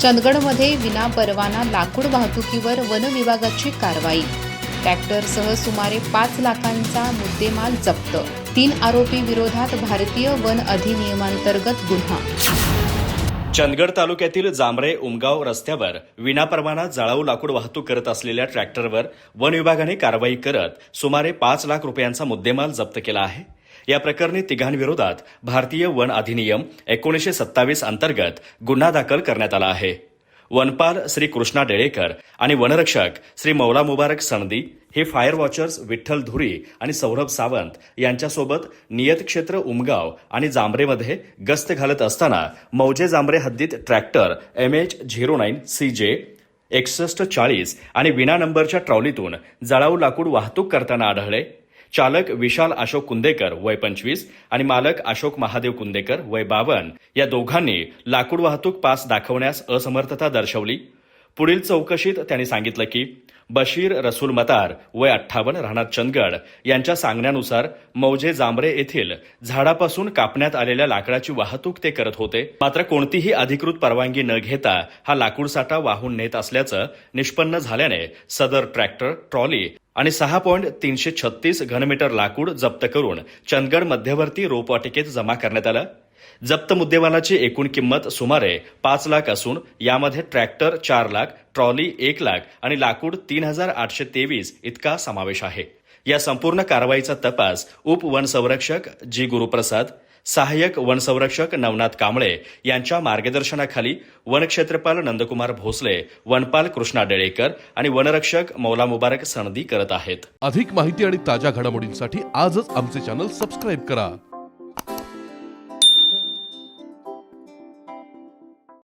चंदगडमध्ये विना परवाना लाकूड वाहतुकीवर वन विभागाची कारवाई. ट्रॅक्टरसह सुमारे पाच लाखांचा मुद्देमाल जप्त. तीन आरोपी विरोधात भारतीय वन अधिनियमांतर्गत गुन्हा. चंदगड तालुक्यातील जांभरे उमगाव रस्त्यावर विनापरवाना जळाऊ लाकूड वाहतूक करत असलेल्या ट्रॅक्टरवर वन विभागाने कारवाई करत सुमारे पाच लाख रुपयांचा मुद्देमाल जप्त केला आहे. या प्रकरणी तिघांविरोधात भारतीय वन अधिनियम एकोणीसशे सत्तावीस अंतर्गत गुन्हा दाखल करण्यात आला आहे. वनपाल श्री कृष्णा डेळेकर आणि वनरक्षक श्री मौला मुबारक सणदी हे फायर वॉचर्स विठ्ठल धुरी आणि सौरभ सावंत यांच्यासोबत नियत क्षेत्र उमगाव आणि जांभरेमध्ये गस्त घालत असताना मौजे जांभरे हद्दीत tractor M H zero nine C J एकसष्ट चाळीस आणि विना नंबरच्या ट्रॉलीतून जळाऊ लाकूड वाहतूक करताना आढळले. चालक विशाल अशोक कुंदेकर वय पंचवीस आणि मालक अशोक महादेव कुंदेकर वय बावन या दोघांनी लाकूड वाहतूक पास दाखवण्यास असमर्थता दर्शवली. पुढील चौकशीत त्यांनी सांगितलं की बशीर रसूल मतार वय अठ्ठावन्न राहणार चंदगड यांच्या सांगण्यानुसार मौजे जांभरे येथील झाडापासून कापण्यात आलेल्या लाकडाची वाहतूक ते करत होते. मात्र कोणतीही अधिकृत परवानगी न घेता हा लाकूड साठा वाहून नेत असल्याचं निष्पन्न झाल्याने सदर ट्रॅक्टर ट्रॉली आणि सहा पॉईंट तीनशे छत्तीस घनमीटर लाकूड जप्त करून चंदगड मध्यवर्ती रोपवाटिकेत जमा करण्यात आलं. जप्त मुद्देमालाची एकूण किंमत सुमारे पाच लाख असून यामध्ये ट्रॅक्टर चार लाख ट्रॉली एक लाख आणि लाकूड तीन हजार आठशे तेवीस इतका समावेश आहे. या संपूर्ण कारवाईचा तपास उप वनसंरक्षक जी गुरुप्रसाद सहाय्यक वनसंरक्षक नवनाथ कांबळे यांच्या मार्गदर्शनाखाली वनक्षेत्रपाल नंदकुमार भोसले वनपाल कृष्णा डेळेकर आणि वनरक्षक मौला मुबारक सणदी करत आहेत. अधिक माहिती आणि ताज्या घडामोडींसाठी आजच आमचे चॅनल सबस्क्राईब करा.